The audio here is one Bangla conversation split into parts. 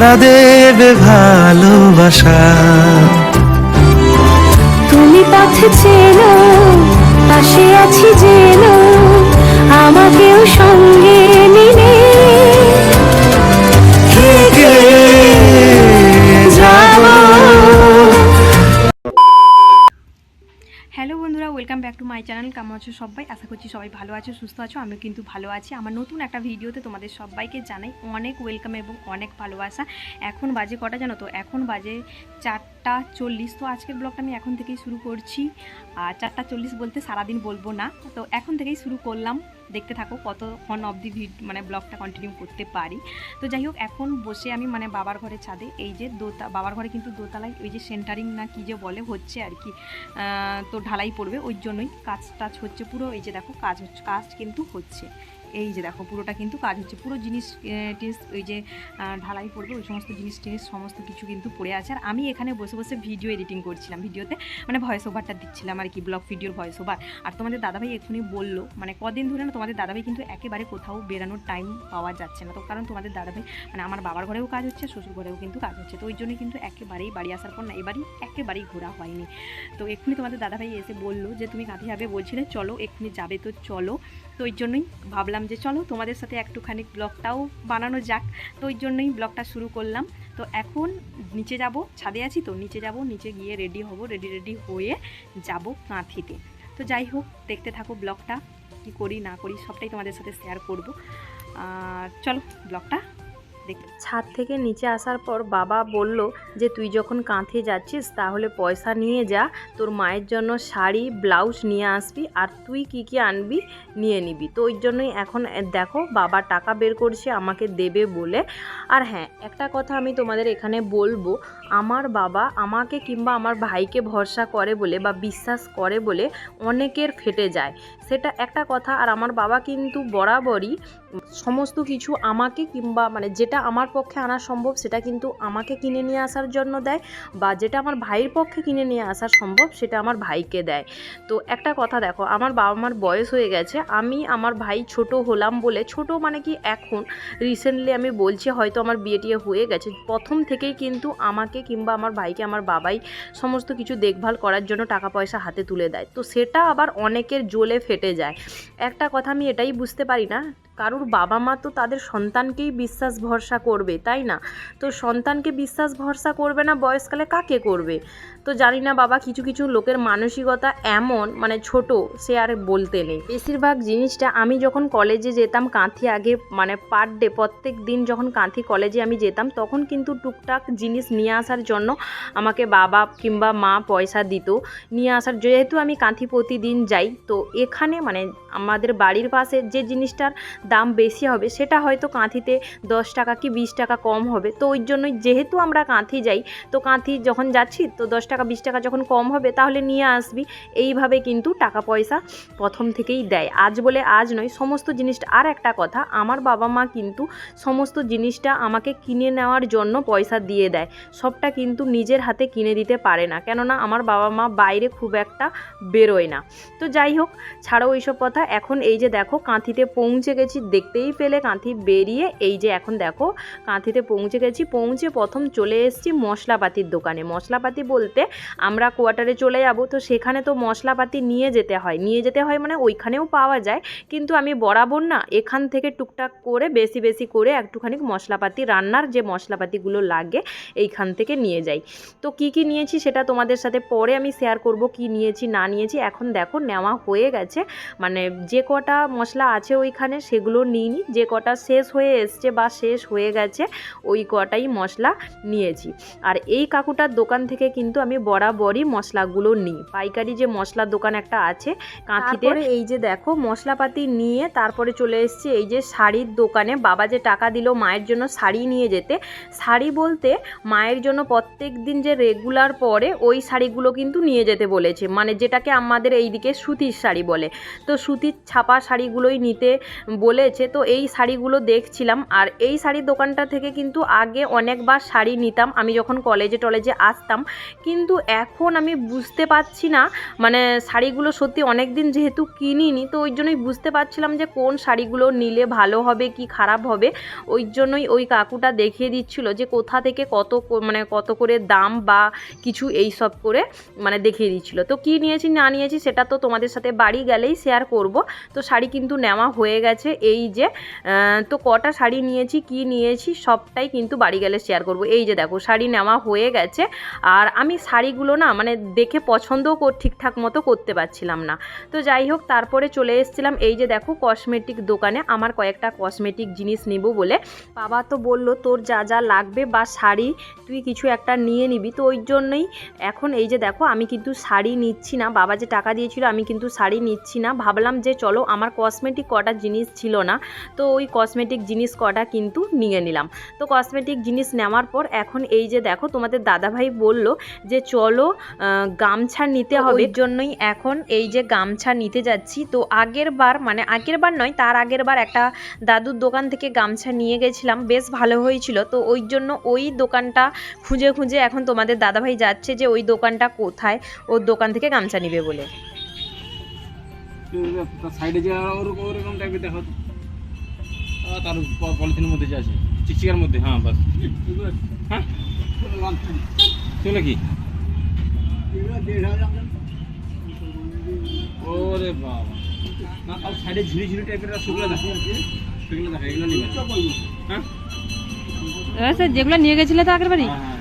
তারা দেবে ভালোবাসা। তুমি পথে চেনো পাশে আছি যেন আমাকেও মাই চ্যানেল কেমন আছো সবাই? আশা করছি সবাই ভালো আছো, সুস্থ আছো আমি কিন্তু ভালো আছি। আমার নতুন একটা ভিডিওতে তোমাদের সবাইকে জানাই অনেক ওয়েলকাম এবং অনেক ভালোবাসা। এখন বাজে কটা জানো তো? এখন বাজে চারটা চল্লিশ। তো আজকের ব্লগটা আমি এখন থেকেই শুরু করছি। আর চারটা চল্লিশ বলতে সারাদিন বলব না। তো এখন থেকেই শুরু করলাম। দেখতে থাকো কতক্ষণ অবধি ভিড মানে ব্লগটা কন্টিনিউ করতে পারি। তো যাই হোক, এখন বসে আমি মানে বাবার ঘরে ছাদে এই যে দোতা বাবার ঘরে কিন্তু দোতলায় ওই যে সেন্টারিং না কি যে বলে হচ্ছে আর কি। তো ঢালাই পড়বে। ওই জন্যই কাজ টাজ হচ্ছে পুরো। এই যে দেখো, কাজ হচ্ছে কাজ কিন্তু হচ্ছে। এই যে দেখো, পুরোটা কিন্তু কাজ হচ্ছে। পুরো জিনিস টিনিস ওই যে ঢালাই পড়বে, ওই সমস্ত জিনিস টিনিস সমস্ত কিছু কিন্তু পড়ে আছে। আর আমি এখানে বসে বসে ভিডিও এডিটিং করছিলাম। ভিডিওতে মানে ভয়েস ওভারটা দিচ্ছিলাম আর কি ব্লগ ভিডিওর ভয়েস ওভার আর তোমাদের দাদাভাই এক্ষুনি বলল মানে কদিন ধরে না তোমাদের দাদাভাই কিন্তু একেবারে কোথাও বেরানোর টাইম পাওয়া যাচ্ছে না। তো কারণ তোমাদের দাদাভাই মানে আমার বাবার ঘরেও কাজ হচ্ছে, শ্বশুর ঘরেও কিন্তু কাজ হচ্ছে। তো ওই জন্যই কিন্তু একেবারেই বাড়ি আসার পর না, এবারই একেবারেই ঘোরা হয়নি। তো এক্ষুনি তোমাদের দাদাভাই এসে বলল যে, তুমি কাঁথি যাবে বলছিলে, চলো, এক্ষুনি যাবে তো চলো। তো ওই জন্যই ভাবলাম যে চলো তোমাদের সাথে একটুখানি ব্লগটাও বানানো যাক। তো ওই জন্যই ব্লগটা শুরু করলাম। তো এখন নিচে যাব, ছাদে আছি তো, নিচে যাব, নিচে গিয়ে রেডি হব রেডি রেডি হয়ে যাব কাঁথিতে। তো যাই হোক, দেখতে থাকো ব্লগটা, কি করি না করি সবটাই তোমাদের সাথে শেয়ার করব। আর চলো, ব্লগটা দেখতে ছাদ থেকে নিচে আসার পর বাবা বলল যে, তুই যখন কাঁথে যাচ্ছিস, তাহলে পয়সা নিয়ে যা। তোর মায়ের জন্য শাড়ি, ব্লাউজ নিয়ে আসবি আর তুই কি কি আনবি নিয়ে নিবি। তো ওই জন্যই এখন দেখো, বাবা টাকা বের করছে, আমাকে দেবে বলে। আর হ্যাঁ একটা কথা আমি তোমাদের এখানে বলব। আমার বাবা আমাকে কিংবা আমার ভাইকে ভরসা করে বলে বা বিশ্বাস করে বলে অনেকের ফেটে যায়। সেটা একটা কথা। আর আমার বাবা কিন্তু বরাবরই সমস্ত কিছু আমাকে কিংবা মানে যেটা আমার পক্ষে আনা সম্ভব, সেটা কিন্তু আমাকে কিনে নিয়ে আসার জন্য দেয় বা যেটা আমার ভাইয়ের পক্ষে কিনে নিয়ে আসা সম্ভব, সেটা আমার ভাইকে দেয়। তো একটা কথা দেখো, আমার বাবা মার বয়স হয়ে গেছে, আমি আমার ভাই ছোট হলাম বলে, ছোট মানে কি এখন রিসেন্টলি আমি বলছি হয়তো আমার বিয়ে টিয়ে হয়ে গেছে, প্রথম থেকেই কিন্তু আমাকে কিংবা আমার ভাইকে, আমার বাবাই সমস্ত কিছু দেখভাল করার জন্য টাকা পয়সা হাতে তুলে দেয়। তো সেটা আবার অনেকের জ্বলে ফেটে যায়। একটা কথা আমি এটাই বুঝতে পারি না, কারুর বাবা মা তো তাদের সন্তানকেই বিশ্বাস ভরসা করবে তাই না? তো সন্তানকে বিশ্বাস ভরসা করবে না বয়সকালে কাকে করবে? তো জানি না বাবা, কিছু কিছু লোকের মানসিকতা এমন মানে ছোট, সে আর বলতে নেই। বেশিরভাগ জিনিসটা আমি যখন কলেজে যেতাম, কাঁথি আগে মানে পার ডে প্রত্যেক দিন যখন কাঁথি কলেজে আমি যেতাম, তখন কিন্তু টুকটাক জিনিস নিয়ে আসার জন্য আমাকে বাবা কিংবা মা পয়সা দিত। নিয়ে আসার, যেহেতু আমি কাঁথি প্রতিদিন যাই, তো এখানে মানে আমাদের বাড়ির পাশে যে জিনিসটার দাম বেশি হবে, সেটা হয়তো কাঁথিতে দশ টাকা কি বিশ টাকা কম হবে। তো ওই জন্যই যেহেতু আমরা কাঁথি যাই, তো কাঁথি যখন যাচ্ছি, তো দশ টাকা বিশ টাকা যখন কম হবে তাহলে নিয়ে আসবি। এইভাবে কিন্তু টাকা পয়সা প্রথম থেকেই দেয়। আজ বলে আজ নয়, সমস্ত জিনিসটা, আর একটা কথা, আমার বাবা মা কিন্তু সমস্ত জিনিসটা আমাকে কিনে নেওয়ার জন্য পয়সা দিয়ে দেয়। সবটা কিন্তু নিজের হাতে কিনে দিতে পারে না। কেননা আমার বাবা মা বাইরে খুব একটা বেরোয় না। তো যাই হোক, ছাড়ো ওইসব কথা। এখন এই যে দেখো, কাঁথিতে পৌঁছে গেছি, দেখতেই পেলে কাঁথি বেরিয়ে এই যে এখন দেখো, কাঁথিতে পৌঁছে গেছি। পৌঁছে প্রথম চলে এসেছি মশলাপাতির দোকানে। মশলাপাতি বলতে আমরা কোয়ার্টারে চলে যাব। তো সেখানে তো মশলাপাতি নিয়ে যেতে হয়। নিয়ে যেতে হয় মানে ওইখানেও পাওয়া যায়। কিন্তু আমি বরাবর না এখান থেকে টুকটাক করে, বেশি বেশি করে একটুখানি মশলাপাতি, রান্নার যে মশলাপাতিগুলো লাগে, এইখান থেকে নিয়ে যাই। তো কি কি নিয়েছি সেটা তোমাদের সাথে পরে আমি শেয়ার করব, কি নিয়েছি, না নিয়েছি। এখন দেখো, নেওয়া হয়ে গেছে। মানে যে কটা মশলা আছে ওইখানে সেগুলো নিইনি। যে কটা শেষ হয়ে এসছে বা শেষ হয়ে গেছে, ওই কটাই মশলা নিয়েছি। আর এই কাকুটার দোকান থেকে কিন্তু আমি বরাবরই মশলাগুলো নিই। পাইকারি যে মশলার দোকান একটা আছে, কাঁথিতে এই যে দেখো, মশলাপাতি নিয়ে তারপরে চলে এসেছি এই যে শাড়ির দোকানে। বাবা যে টাকা দিল মায়ের জন্য শাড়ি নিয়ে যেতে, শাড়ি বলতে মায়ের জন্য প্রত্যেক দিন যে রেগুলার পরে, ওই শাড়িগুলো কিন্তু নিয়ে যেতে বলেছে। মানে যেটাকে আমাদের এইদিকে সুতির শাড়ি বলে। তো সুতির ছাপা শাড়িগুলোই নিতে বলেছে। তো এই শাড়িগুলো দেখছিলাম। আর এই শাড়ির দোকানটা থেকে কিন্তু আগে অনেকবার শাড়ি নিতাম। আমি যখন কলেজে টলেজে আসতাম, কিন্তু এখন আমি বুঝতে পারছি না। মানে শাড়িগুলো সত্যি অনেক দিন যেহেতু কিনিনি, তো ওই জন্যই বুঝতে পারছিলাম যে কোন শাড়িগুলো নিলে ভালো হবে, কি খারাপ হবে। ওই জন্যই ওই কাকুটা দেখিয়ে দিচ্ছিল যে কোথা থেকে কত মানে কত করে দাম বা কিছু এই সব করে মানে দেখিয়ে দিচ্ছিল। তো কি নিয়েছি, না নিয়েছি সেটা তো তোমাদের সাথে বাড়ি গেলেই শেয়ার করব। তো শাড়ি কিন্তু নেওয়া হয়ে গেছে এই যে তো কটা শাড়ি নিয়েছি, কি নিয়েছি সবটাই কিন্তু বাড়ি গেলে শেয়ার করব। এই যে দেখো, শাড়ি নেওয়া হয়ে গেছে। আর আমি শাড়িগুলো না মানে দেখে পছন্দও ঠিকঠাক মতো করতে পারছিলাম না। তো যাই হোক, তারপরে চলে এসেছিলাম এই যে দেখো কসমেটিক দোকানে। আমার কয়েকটা কসমেটিক জিনিস নেব বলে। বাবা তো বলল, তোর যা যা লাগবে বা শাড়ি, তুই কিছু একটা নিয়ে নিবি। তো ওই জন্যই এখন এই যে দেখো, আমি কিন্তু শাড়ি নিচ্ছি না। বাবা যে টাকা দিয়েছিল, আমি কিন্তু শাড়ি নিচ্ছি না। ভাবলাম যে চলো, আমার কসমেটিক কটা জিনিস ছিল না, তো ওই কসমেটিক জিনিস কটা কিন্তু নিয়ে নিলাম। তো কসমেটিক জিনিস নেওয়ার পর এখন এই যে দেখো, তোমাদের দাদাভাই বলল যে চলো গামছা নিতে হবে ওই জন্যই এখন এই যে গামছা নিতে যাচ্ছি। তো আগের বার মানে আগের বার নয় তার আগের বার একটা দাদুর দোকান থেকে গামছা নিয়ে গেছিলাম বেশ ভালো হয়েছিল। তো ওই জন্য ওই দোকানটা খুঁজে খুঁজে এখন তোমাদের দাদাভাই যাচ্ছে যে ওই দোকানটা কোথায় ওর দোকান থেকে গামছা নিবে বলে। তার সাইডে যে ওরকম ওরকম টাইপের দেখো। তার পলিথিনের মধ্যে যে আছে চিকচিকার মধ্যে হ্যাঁ বাস। হ্যাঁ? চলে কি? ওরে বাবা। না তাও সাইডে ঝুড়ি ঝুড়ি টাইপের সেগুলো দেখা সেগুলো দেখা এগুলো নিবে হ্যাঁ? স্যার যেগুলো নিয়ে গেছিলে তো আগের বাড়ি? হ্যাঁ, হ্যাঁ।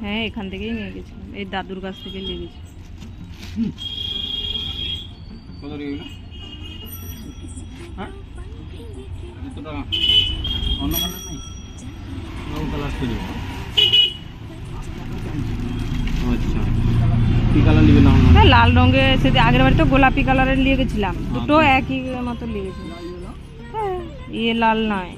হ্যাঁ এখান থেকেই নিয়ে গেছিলাম। এই দাদুর কাছ থেকে নিয়ে গেছি হ্যাঁ লাল রঙের সেদিন আগের বাড়ি তো গোলাপি কালারের নিয়ে গেছিলাম। দুটো একই মতো নিয়ে গেছিলাম। হ্যাঁ ইয়ে লাল নয়।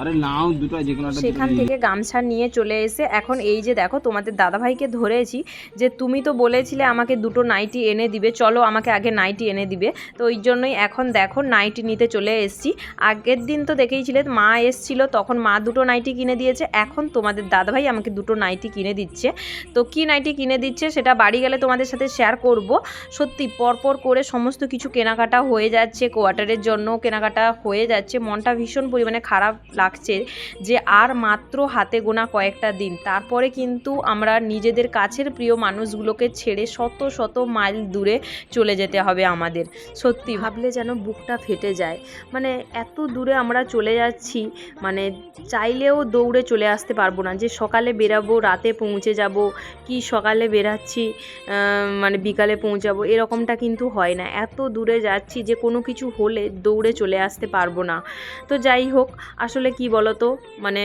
আরে নাও দুটো যে কোনো একটা সেখান থেকে গামছা নিয়ে চলে এসে এখন এই যে দেখো তোমাদের দাদাভাইকে ধরেছি যে তুমি তো বলেছিলে আমাকে দুটো নাইটি এনে দিবে চলো আমাকে আগে নাইটি এনে দিবে। তো ওই জন্যই এখন দেখো নাইটি নিতে চলে এসেছি। আগের দিন তো দেখেইছিলে মা এসছিল তখন মা দুটো নাইটি কিনে দিয়েছে। এখন তোমাদের দাদাভাই আমাকে দুটো নাইটি কিনে দিচ্ছে। তো কি নাইটি কিনে দিচ্ছে সেটা বাড়ি গেলে তোমাদের সাথে শেয়ার করব। সত্যি পরপর করে সমস্ত কিছু কেনাকাটা হয়ে যাচ্ছে কোয়ার্টারের জন্য কেনাকাটা হয়ে যাচ্ছে। মনটা ভীষণ পরিমাণে খারাপ লাগছে যে আর মাত্র হাতে গোনা কয়েকটা দিন। তারপরে কিন্তু আমরা নিজেদের কাছের প্রিয় মানুষগুলোকে ছেড়ে শত শত মাইল দূরে চলে যেতে হবে আমাদের। সত্যি, ভাবলে যেন বুকটা ফেটে যায়। মানে এত দূরে আমরা চলে যাচ্ছি মানে চাইলেও দৌড়ে চলে আসতে পারব না। যে সকালে বেরাবো, রাতে পৌঁছে যাব, কি সকালে বেরাচ্ছি মানে বিকালে পৌঁছাবো, এরকমটা কিন্তু হয় না। এত দূরে যাচ্ছি যে কোনো কিছু হলে দৌড়ে চলে আসতে পারব না। তো যাই হোক, আসলে কি বলতো? মানে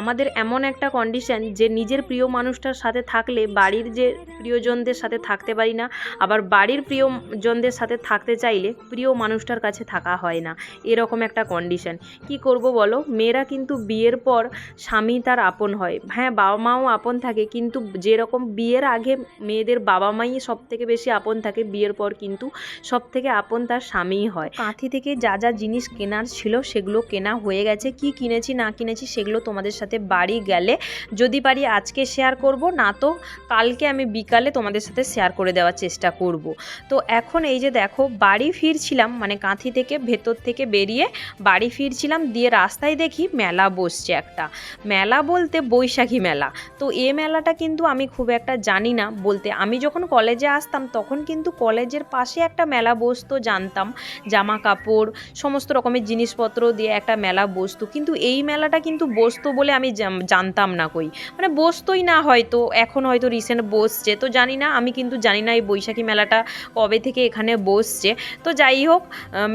আমাদের এমন একটা কন্ডিশন যে নিজের প্রিয় মানুষটার সাথে থাকলে বাড়ির যে প্রিয়জনদের সাথে থাকতে পারি না, আবার বাড়ির প্রিয়জনদের সাথে থাকতে চাইলে প্রিয় মানুষটার কাছে থাকা হয় না। এরকম একটা কন্ডিশন কি করব বলো? মেয়েরা কিন্তু বিয়ের পর স্বামী তার আপন হয়। হ্যাঁ বাবা মাও আপন থাকে, কিন্তু যেরকম বিয়ের আগে মেয়েদের বাবা মাই সব থেকে বেশি আপন থাকে, বিয়ের পর কিন্তু সব থেকে আপন তার স্বামীই হয়। কাঁথি থেকে যা যা জিনিস কেনার ছিল সেগুলো কেনা হয়ে গেছে। কি কিনেছি, না কিনেছি, সেগুলো তোমাদের সাথে বাড়ি গেলে যদি পারি আজকে শেয়ার করব, না তো কালকে আমি বিকালে তোমাদের সাথে শেয়ার করে দেওয়ার চেষ্টা করব। তো এখন এই যে দেখো, বাড়ি ফিরছিলাম মানে কাঁথি থেকে ভেতর থেকে বেরিয়ে বাড়ি ফিরছিলাম, দিয়ে রাস্তায় দেখি মেলা বসছে একটা। মেলা বলতে বৈশাখী মেলা। তো এ মেলাটা কিন্তু আমি খুব একটা জানি না। বলতে আমি যখন কলেজে আসতাম, তখন কিন্তু কলেজের পাশে একটা মেলা বসতো, জানতাম। জামা কাপড়, সমস্ত রকমের জিনিসপত্র দিয়ে একটা মেলা বসতো। কিন্তু এই মেলাটা কিন্তু বসতো বলে আমি জানতাম না কই। মানে বসতোই না হয়তো, এখন হয়তো রিসেন্ট বসছে, তো জানি না, আমি কিন্তু জানি না এই বৈশাখী মেলাটা কবে থেকে এখানে বসছে। তো যাই হোক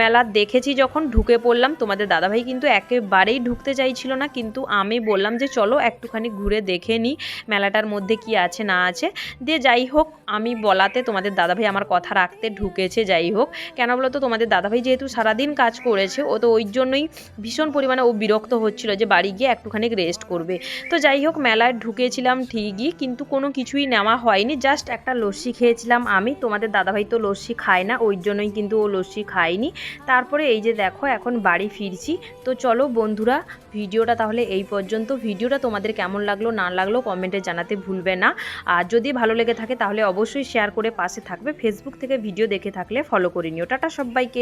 মেলা দেখেছি যখন, ঢুকে পড়লাম, তোমাদের দাদাভাই কিন্তু একেবারেই ঢুকতে চাইছিল না, কিন্তু আমি বললাম যে চলো একটুখানি ঘুরে দেখে নিই মেলাটার মধ্যে কি আছে না আছে। দিয়ে যাই হোক, আমি বলাতে তোমাদের দাদাভাই আমার কথা রাখতে ঢুকেছে, যাই হোক। কেন বলো তো তোমাদের দাদাভাই যেহেতু সারাদিন কাজ করেছে, ও তো ওই জন্যই ভীষণ পরিমাণে ও বিরক্ত হচ্ছিল যে বাড়ি গিয়ে একটুখানি রেস্ট করবে। তো যাই হোক মেলায় ঢুকেছিলাম ঠিকই, কিন্তু কোনো কিছুই নেওয়া হয়নি। জাস্ট একটা লস্যি খেয়েছিলাম আমি। তোমাদের দাদাভাই তো লস্যি খায় না, ওই জন্যই কিন্তু ও লস্যি খায়নি। তারপরে এই যে দেখো, এখন বাড়ি ফিরছি। তো চলো বন্ধুরা, ভিডিওটা তাহলে এই পর্যন্ত। ভিডিওটা তোমাদের কেমন লাগল, না লাগল কমেন্টে জানাতে ভুলবে না। আর যদি ভালো লেগে থাকে, তাহলে অবশ্যই শেয়ার করে পাশে থাকবে। ফেসবুক থেকে ভিডিও দেখে থাকলে ফলো করে নিও। টাটা সবাইকে।